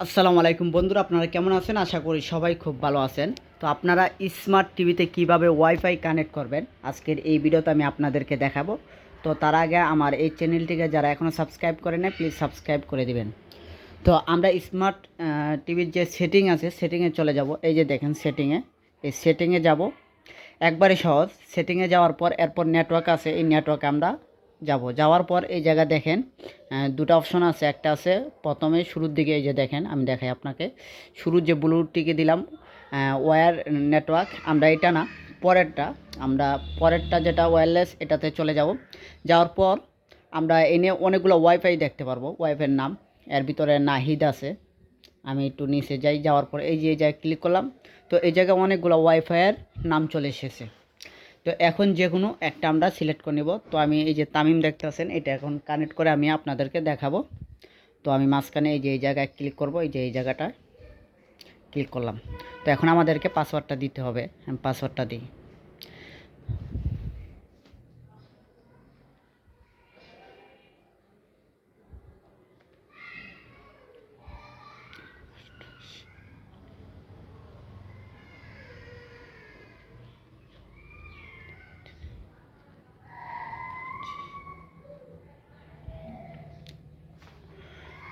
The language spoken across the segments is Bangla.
আসসালামু আলাইকুম বন্ধুরা, আপনারা কেমন আছেন? আশা করি সবাই খুব ভালো আছেন। তো আপনারা স্মার্ট টিভিতে কীভাবে ওয়াইফাই কানেক্ট করবেন? আজকের এই ভিডিওতে আমি আপনাদেরকে দেখাবো। তো তার আগে আমার এই চ্যানেলটিকে যারা এখনও সাবস্ক্রাইব করে নেয় প্লিজ সাবস্ক্রাইব করে দিবেন। তো আমরা স্মার্ট টিভির যে সেটিং আছে সেটিংয়ে চলে যাব। এই যে দেখেন সেটিংয়ে এই সেটিংয়ে যাব। একবারে সহজ। সেটিংয়ে যাওয়ার পর এরপর নেটওয়ার্ক আছে। এই নেটওয়ার্কে আমরা যাব। যাওয়ার পর এই জায়গা দেখেন দুটো অপশন আছে। একটা আছে, প্রথমে শুরুর দিকে এই যে দেখেন, আমি দেখাই আপনাকে। শুরুর যে ব্লুটিকে দিলাম ওয়্যার নেটওয়ার্ক আমরা এটা না, পরেরটা, আমরা পরেরটা যেটা ওয়্যারলেস এটাতে চলে যাব। যাওয়ার পর আমরা এনে অনেকগুলো ওয়াইফাই দেখতে পারব ওয়াইফাইয়ের নাম। এর ভিতরে নাহিদ আছে। আমি একটু নিচে যাই, যাওয়ার পর এই যে এই জায়গায় ক্লিক করলাম, তো এই জায়গায় অনেকগুলো ওয়াইফাইয়ের নাম চলে এসেছে। তো এখন যে কোনো একটা আমরা সিলেক্ট করে নেব। তো আমি এই যে তামিম দেখতে পাচ্ছেন, এটা এখন কানেক্ট করে আমি আপনাদেরকে দেখাবো। তো আমি মাঝখানে এই যে এই জায়গায় ক্লিক করব, এই যে এই জায়গাটা ক্লিক করলাম। তো এখন আমাদেরকে পাসওয়ার্ডটা দিতে হবে। আমি পাসওয়ার্ডটা দিই।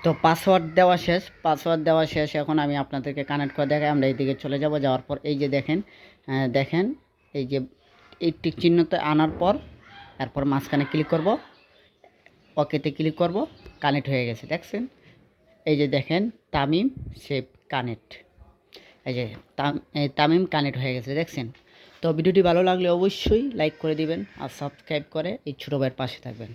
তো পাসওয়ার্ড দেওয়া শেষ পাসওয়ার্ড দেওয়া শেষ, এখন আমি আপনাদেরকে কানেক্ট করে দেখাই, আমরা এইদিকে চলে যাব, যাওয়ার পর এই যে দেখেন দেখেন, এই যে এই টিক চিহ্নতে আনার পর তারপর মাঝখানে ক্লিক করব ওকেতে ক্লিক করব কানেক্ট হয়ে গেছে, দেখছেন? এই যে দেখেন, তামিম সেভ কানেক্ট এই যে তাম- তামিম কানেক্ট হয়ে গেছে, দেখছেন? তো ভিডিওটি ভালো লাগলে অবশ্যই লাইক করে দিবেন আর সাবস্ক্রাইব করে এই ছোটো ভাইয়ের পাশে থাকবেন।